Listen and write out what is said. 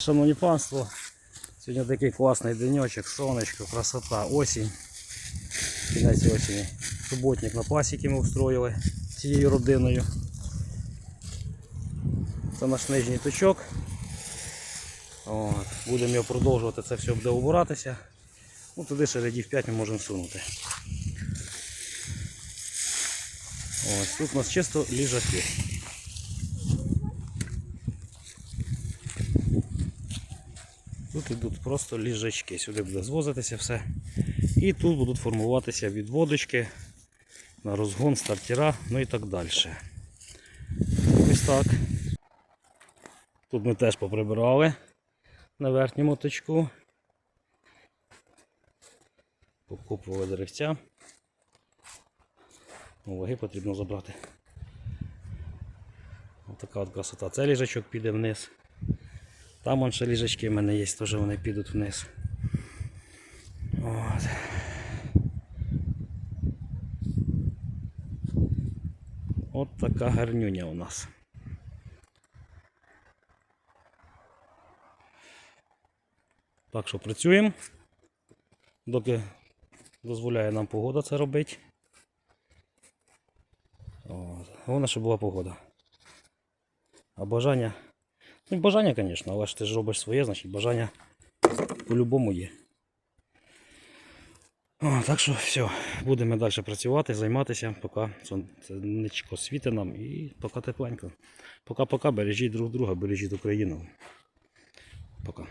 Шановні панство, сьогодні такий класний денечок, сонечко, красота, осінь. Кінець осені. Суботник на пасіки ми устроїли цією родиною. Це наш нижній точок. От. Будемо його продовжувати, це все буде убиратися. Ну, туди ще рядів 5 ми можемо сунути. Ось, тут у нас чисто ліжаки. Тут йдуть просто ліжачки. Сюди буде звозитися все. І тут будуть формуватися відводочки на розгон, стартера, ну і так далі. Ось так. Тут ми теж поприбирали на верхньому точку. Покупували деревця. Ну, Ваги потрібно забрати. Ось така от красота. Цей ліжачок піде вниз. Там вон ще ліжачки в мене є, теж вони підуть вниз. От. От така гарнюня у нас. Так що працюємо, доки дозволяє нам погода це робити. От. Головне, щоб була погода. А бажання. Ну, бажання, звісно, але ж ти ж робиш своє, значить бажання по-любому є. О, так що все, будемо далі працювати, займатися, поки сонечко світить нам і поки тепленько. Пока-пока, бережіть друг друга, бережіть Україну. Пока.